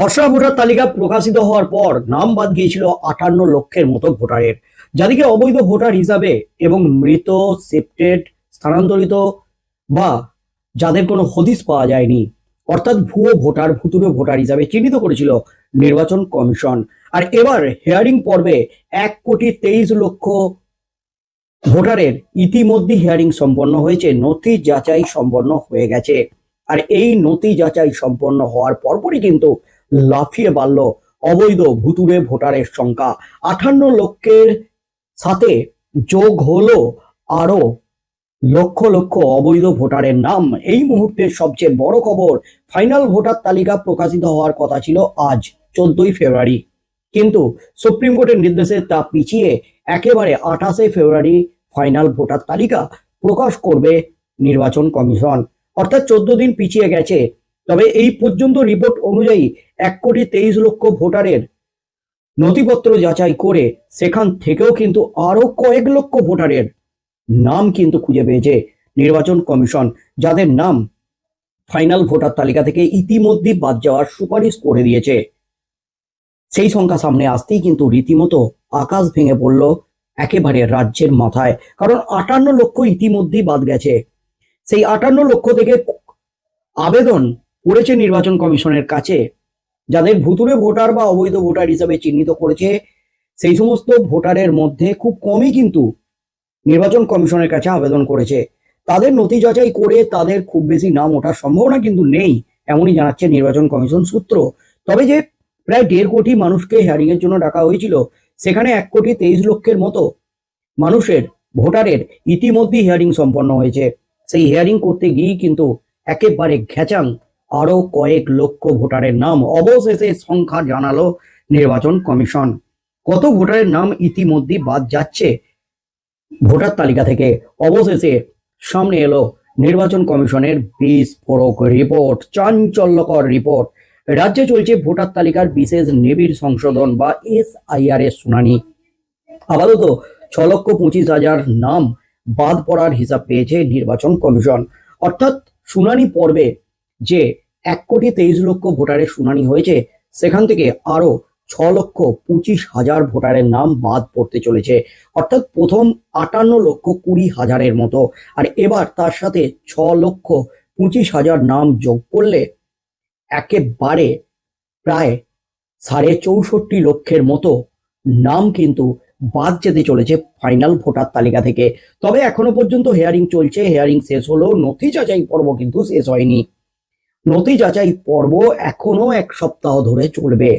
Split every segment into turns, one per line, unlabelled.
খসড়া ভোটার তালিকা প্রকাশিত হওয়ার পর নাম বাদ গিয়েছিল আটান্ন লক্ষের মতো ভোটারের। যাদেরকে অবৈধ ভোটার হিসাবে এবং মৃত, সেপ্টেড, স্থানান্তরিত বা যাদের কোনো হদিস পাওয়া যায়নি, অর্থাৎ ভুয়ো ভোটার ভুতুরে ভোটার হিসাবে চিহ্নিত করেছিল নির্বাচন কমিশন। আর এবার হেয়ারিং পর্বে এক কোটি তেইশ লক্ষ ভোটারের ইতিমধ্যে হিয়ারিং সম্পন্ন হয়েছে, নথি যাচাই সম্পন্ন হয়ে গেছে। আর এই নথি যাচাই সম্পন্ন হওয়ার পরপরই কিন্তু লাফিয়ে বাড়ল অবৈধ ভুতুরে ভোটারের সংখ্যা। আঠান্ন লক্ষের সাথে যোগ হলো আরও লক্ষ লক্ষ অবৈধ ভোটারের নাম। এই মুহূর্তের সবচেয়ে বড় খবর, ফাইনাল ভোটার তালিকা প্রকাশিত হওয়ার কথা ছিল আজ, চোদ্দই ফেব্রুয়ারি। কিন্তু সুপ্রিম কোর্টের নির্দেশে তা পিছিয়ে একেবারে আঠাশে ফেব্রুয়ারি ফাইনাল ভোটার তালিকা প্রকাশ করবে নির্বাচন কমিশন। অর্থাৎ চোদ্দ দিন পিছিয়ে গেছে তবে এই পর্যন্ত রিপোর্ট অনুযায়ী এক কোটি তেইশ লক্ষ ভোটারের নথিপত্র যাচাই করে সেখান থেকেও কিন্তু আরও কয়েক লক্ষ ভোটারের নাম কিন্তু খুঁজে পেয়েছে নির্বাচন কমিশন, যাদের নাম ফাইনাল ভোটার তালিকা থেকে ইতিমধ্যে বাদ যাওয়ার সুপারিশ করে দিয়েছে। সেই সংখ্যা সামনে আসতেই কিন্তু রীতিমতো আকাশ ভেঙে পড়ল একেবারে রাজ্যের মাথায়, কারণ আটান্ন লক্ষ ইতিমধ্যেই বাদ গেছে। সেই আটান্ন লক্ষ থেকে আবেদন করেছে নির্বাচন কমিশনের কাছে, যাদের ভুতুরে ভোটার বা অবৈধ ভোটার হিসাবে চিহ্নিত করেছে, সেই সমস্ত ভোটারের মধ্যে খুব কমই কিন্তু নির্বাচন কমিশনের কাছে আবেদন করেছে। তাদের নথি যাচাই করে তাদের খুব বেশি নাম ওঠার সম্ভাবনা কিন্তু নেই, এমনই জানাচ্ছে নির্বাচন কমিশন সূত্র। তবে যে প্রায় দেড় কোটি মানুষকে হিয়ারিং এর জন্য ডাকা হয়েছিল, সেখানে এক কোটি তেইশ লক্ষের মতো মানুষের, ভোটারের ইতিমধ্যে হিয়ারিং সম্পন্ন হয়েছে। সেই হিয়ারিং করতে গিয়েই কিন্তু একেবারে ঘেচাং আরও কয়েক লক্ষ ভোটারের নাম অবশেষে সংখ্যা জানালো নির্বাচন কমিশন। কত ভোটারের নাম ইতিমধ্যে বাদ যাচ্ছে? ভোটার তালিকা থেকে অবশেষে সামনে এলো নির্বাচন কমিশনের বিস্ফোরক রিপোর্ট, চাঞ্চল্যকর রিপোর্ট। রাজ্যে চলছে ভোটার তালিকার বিশেষ নিবিড় সংশোধন বা এস এসআইআর এর শুনানি। আপাতত ছ লক্ষ পঁচিশ হাজার নাম বাদ পড়ার হিসাব পেয়েছে নির্বাচন কমিশন। অর্থাৎ শুনানি পর্বে যে এক কোটি তেইশ লক্ষ ভোটারের শুনানি হয়েছে। সেখান থেকে আরও ছ লক্ষ পঁচিশ হাজার ভোটারের নাম বাদ পড়তে চলেছে। অর্থাৎ প্রথম আটান্ন লক্ষ কুড়ি হাজারের মতো। আর এবার তার সাথে ছ লক্ষ পঁচিশ হাজার নাম যোগ করলে একেবারে প্রায় সাড়ে চৌষট্টি লক্ষের মতো নাম কিন্তু বাদ যেতে চলেছে ফাইনাল ভোটার তালিকা থেকে। তবে এখনও পর্যন্ত হেয়ারিং চলছে। হেয়ারিং শেষ হলেও নথি যাচাই পর্ব কিন্তু শেষ হয়নি। নথি যাচাই পর্ব এখনও এক সপ্তাহ ধরে চলবে।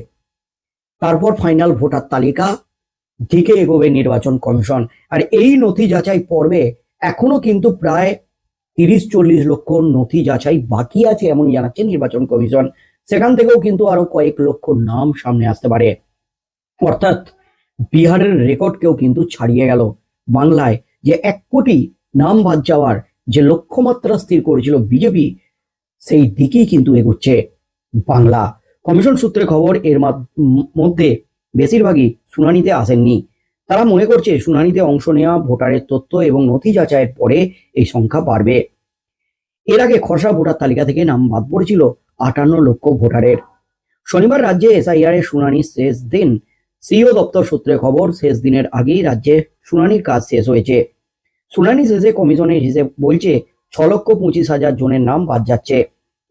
তারপর ফাইনাল ভোটার তালিকা, দিকে এগোবে নির্বাচন কমিশন। আর এই নথি যাচাই পর্বে এখনও কিন্তু প্রায় তিরিশ চল্লিশ লক্ষ নথি যাচাই বাকি আছে এমন জানাচ্ছে নির্বাচন কমিশন। সেখান থেকেও কিন্তু আরও কয়েক লক্ষ নাম সামনে আসতে পারে। অর্থাৎ বিহারের রেকর্ডকেও কিন্তু ছাড়িয়ে গেল বাংলায় যে এক কোটি নাম বাদ যাওয়ার যে লক্ষ্যমাত্রা স্থির করেছিল বিজেপি সেই দিকেই কিন্তু এগোচ্ছে বাংলা। কমিশন সূত্রে খবর, এর মধ্যে বেশিরভাগই শুনানিতে আসেননি। তারা মনে করছে শুনানিতে অংশ নেওয়া, ভোটারের তথ্য এবং নথি যাচাইয়ের পরে এই সংখ্যা বাড়বে। এর আগে খসড়া ভোটার তালিকা থেকে নাম বাদ পড়েছিল আটান্ন লক্ষ ভোটারের। শনিবার রাজ্যে এসআইআর এর শুনানি শেষ দিন সিইও দপ্তর সূত্রে খবর, শেষ দিনের আগেই রাজ্যে শুনানির কাজ শেষ হয়েছে। শুনানি শেষে কমিশনের হিসেব বলছে ছ লক্ষ পঁচিশ হাজার জনের নাম বাদ যাচ্ছে।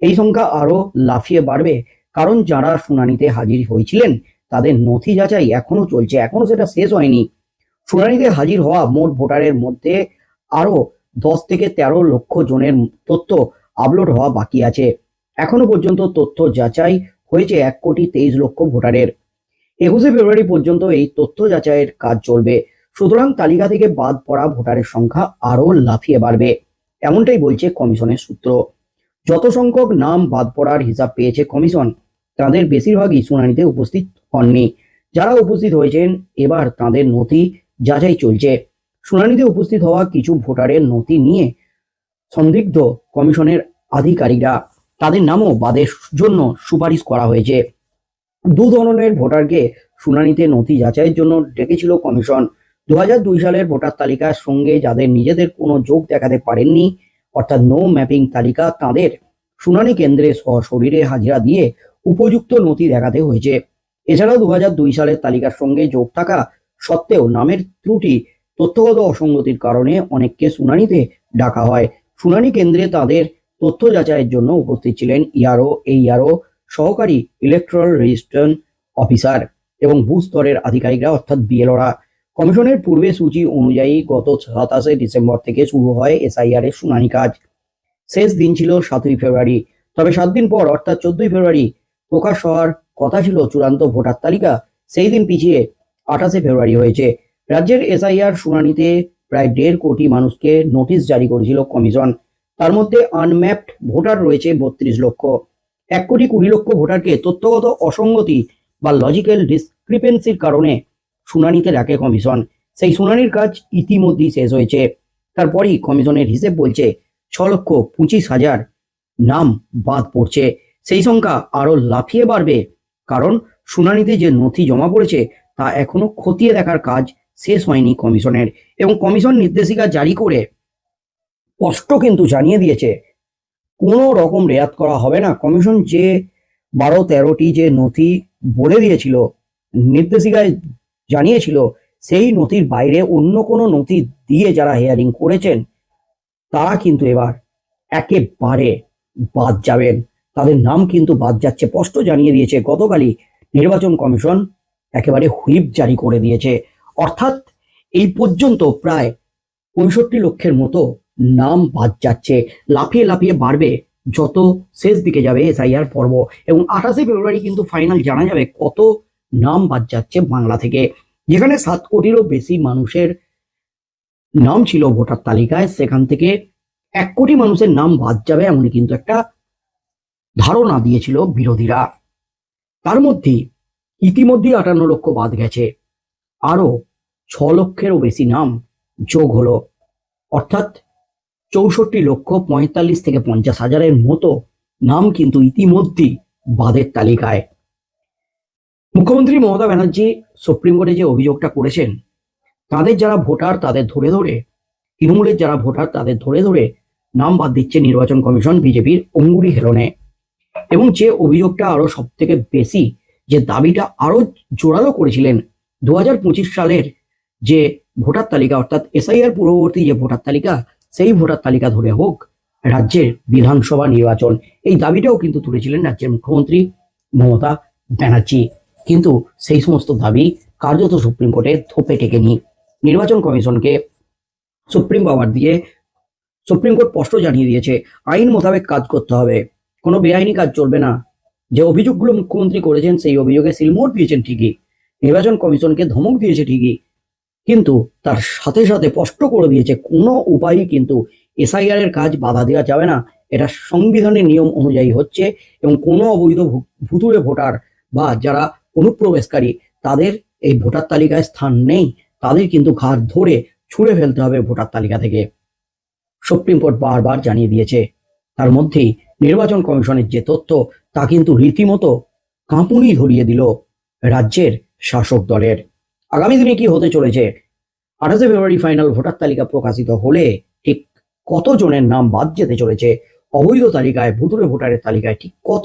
এই সংখ্যা আরও লাফিয়ে বাড়বে, কারণ যারা শুনানিতে হাজির হয়েছিলেন, তাদের নথি যাচাই এখনও চলছে এখনও সেটা শেষ হয়নি। শুনানিতে হাজির হওয়া মোট ভোটারের মধ্যে আরও দশ থেকে তেরো লক্ষ জনের তথ্য আপলোড হওয়া বাকি আছে। এখনও পর্যন্ত তথ্য যাচাই হয়েছে এক কোটি তেইশ লক্ষ ভোটারের। একুশে ফেব্রুয়ারি পর্যন্ত এই তথ্য যাচাইয়ের কাজ চলবে। সুতরাং তালিকা থেকে বাদ পড়া ভোটারের সংখ্যা আরও লাফিয়ে বাড়বে। এমনটাই বলছে কমিশনের সূত্র। যত সংখ্যক নাম বাদ পড়ার হিসাব পেয়েছে কমিশন, তাদের বেশিরভাগই শুনানিতে উপস্থিত হননি। যারা উপস্থিত হয়েছেন, এবার তাদের নথি যাচাই চলছে। শুনানিতে উপস্থিত হওয়া কিছু ভোটারের নথি নিয়ে সন্দিগ্ধ কমিশনের আধিকারিকরা। তাদের নামও বাদের জন্য সুপারিশ করা হয়েছে। দু ধরনের ভোটারকে শুনানিতে নথি যাচাইয়ের জন্য ডেকেছিল কমিশন। দু সালের ভোটার তালিকার সঙ্গে যাদের নিজেদের কোনো যোগ দেখাতে পারেননি, অর্থাৎ নো ম্যাপিং তালিকা, তাদের শুনানি কেন্দ্রে সশরীরে হাজিরা দিয়ে উপযুক্ত নথি দেখাতে হয়েছে। এছাড়াও দু দুই সালের তালিকার সঙ্গে যোগ থাকা সত্ত্বেও নামের ত্রুটি, তথ্যগত অসঙ্গতির কারণে অনেককে শুনানিতে ডাকা হয়। শুনানি কেন্দ্রে তাদের তথ্য যাচাইয়ের জন্য উপস্থিত ছিলেন ইআরও এই ইআরও সহকারী ইলেকট্রাল রেজিস্ট্রেশন অফিসার এবং বুথ স্তরের আধিকারিকরা, অর্থাৎ বিএলওরা কমিশনের পূর্বে সূচি অনুযায়ী গত সাতাশে ডিসেম্বর থেকে শুরু হয় এসআইআর এর শুনানি কাজ। শেষ দিন ছিল সাতই ফেব্রুয়ারি। তবে সাত দিন পর, অর্থাৎ চোদ্দই ফেব্রুয়ারি, প্রকাশ হওয়ার কথা ছিল চূড়ান্ত ভোটার তালিকা। সেই দিন পিছিয়ে আঠাশে ফেব্রুয়ারি হয়েছে। রাজ্যের এসআইআর শুনানিতে প্রায় দেড় কোটি মানুষকে নোটিশ জারি করেছিল কমিশন। তার মধ্যে আনম্যাপড ভোটার রয়েছে বত্রিশ লক্ষ। এক কোটি কুড়ি লক্ষ ভোটারকে তথ্যগত অসঙ্গতি বা লজিক্যাল ডিসক্রিপেন্সির কারণে শুনানিতে রাখে কমিশন। সেই শুনানির কাজ ইতিমধ্যেই শেষ হয়েছে। তারপরই কমিশনের হিসেব বলছে ছ লক্ষ পঁচিশ হাজার নাম বাদ পড়ছে। সেই সংখ্যা আরও লাফিয়ে বাড়বে, কারণ শুনানিতে যে নথি জমা পড়েছে, তা এখনও খতিয়ে দেখার কাজ শেষ হয়নি কমিশনের। এবং কমিশন নির্দেশিকা জারি করে স্পষ্ট কিন্তু জানিয়ে দিয়েছে, কোনো রকম রেয়াত করা হবে না। কমিশন যে বারো তেরোটি যে নথি বলে দিয়েছিল, নির্দেশিকায় জানিয়েছিল, সেই নথির বাইরে অন্য কোনো নথি দিয়ে যারা হেয়ারিং করেছেন, তারা কিন্তু এবার একেবারে বাদ যাবেন। তাদের নাম কিন্তু বাদ যাচ্ছে। স্পষ্ট জানিয়ে দিয়েছে, গতকালই নির্বাচন কমিশন একেবারে হুইপ জারি করে দিয়েছে। অর্থাৎ এই পর্যন্ত প্রায় পঁয়ষট্টি লক্ষের মতো নাম বাদ যাচ্ছে। লাফিয়ে লাফিয়ে বাড়বে যত শেষ দিকে যাবে এসআইআর পর্ব। এবং আঠাশে ফেব্রুয়ারি কিন্তু ফাইনাল জানা যাবে কত নাম বাদ যাচ্ছে বাংলা থেকে। যেখানে সাত কোটিরও বেশি মানুষের নাম ছিল ভোটার তালিকায়, সেখান থেকে এক কোটি মানুষের নাম বাদ যাবে এমনই কিন্তু একটা ধারণা দিয়েছিল বিরোধীরা। তার মধ্যে ইতিমধ্যেই আটান্ন লক্ষ বাদ গেছে। আরও ছ লক্ষেরও বেশি নাম যোগ হলো। অর্থাৎ চৌষট্টি লক্ষ পঁয়তাল্লিশ থেকে পঞ্চাশ হাজারের মতো নাম কিন্তু ইতিমধ্যেই বাদের তালিকায়। মুখ্যমন্ত্রী মমতা ব্যানার্জি সুপ্রিম কোর্টে যে অভিযোগটা করেছেন, তাদের যারা ভোটার তাদের ধরে ধরে, তৃণমূলের যারা ভোটার তাদের ধরে ধরে নাম বাদ দিচ্ছে নির্বাচন কমিশন, বিজেপির অঙ্গুরি হেলনে। এবং যে অভিযোগটা আরও সব থেকে বেশি, যে দাবিটা আরও জোরালো করেছিলেন দু হাজার পঁচিশ সালের যে ভোটার তালিকা, অর্থাৎ এসআইআর পূর্ববর্তী যে ভোটার তালিকা, সেই ভোটার তালিকা ধরে হোক রাজ্যের বিধানসভা নির্বাচন। এই দাবিটাও কিন্তু তুলেছিলেন রাজ্যের মুখ্যমন্ত্রী মমতা ব্যানার্জি। কিন্তু সেই সমস্ত দাবি কার্যত সুপ্রিম কোর্টে থোপে টেকেনি। নির্বাচন কমিশনকে সুপ্রিম পাওয়ার দিয়ে সুপ্রিম কোর্ট স্পষ্ট জানিয়ে দিয়েছে, আইন মোতাবেক কাজ করতে হবে। কোনো বেআইনি কাজ চলবে না। যে অভিযোগগুলো মুখ্যমন্ত্রী করেছেন, সেই অভিযোগে সিলমোর দিয়েছেন ঠিকই। নির্বাচন কমিশনকে ধমক দিয়েছে ঠিকই। কিন্তু তার সাথে সাথে স্পষ্ট করে দিয়েছে, কোনো উপায়ই কিন্তু এসআইআর এর কাজ বাধা দেওয়া যাবে না। এটা সংবিধানের নিয়ম অনুযায়ী হচ্ছে এবং কোনো অবৈধ ভুতুড়ে ভোটার বা যারা অনুপ্রবেশকারী, তাদের এই ভোটার তালিকায় স্থান নেই, তাদের কিন্তু ঘাড় ধরে ছুঁড়ে ফেলতে হবে ভোটার তালিকা থেকে। সুপ্রিম কোর্ট বারবার জানিয়ে দিয়েছে, তার মধ্যেই নির্বাচন কমিশনের যে তথ্য, তা কিন্তু রীতিমতো কাঁপুনি ধরিয়ে দিল রাজ্যের শাসক দলের। আগামী দিনে কি হতে চলেছে? আঠাশে ফেব্রুয়ারি ফাইনাল ভোটার তালিকা প্রকাশিত হলে ঠিক কতজনের নাম বাদ যেতে চলেছে? অবৈধ তালিকায় ভুতুরে ভোটারের তালিকায় ঠিক কত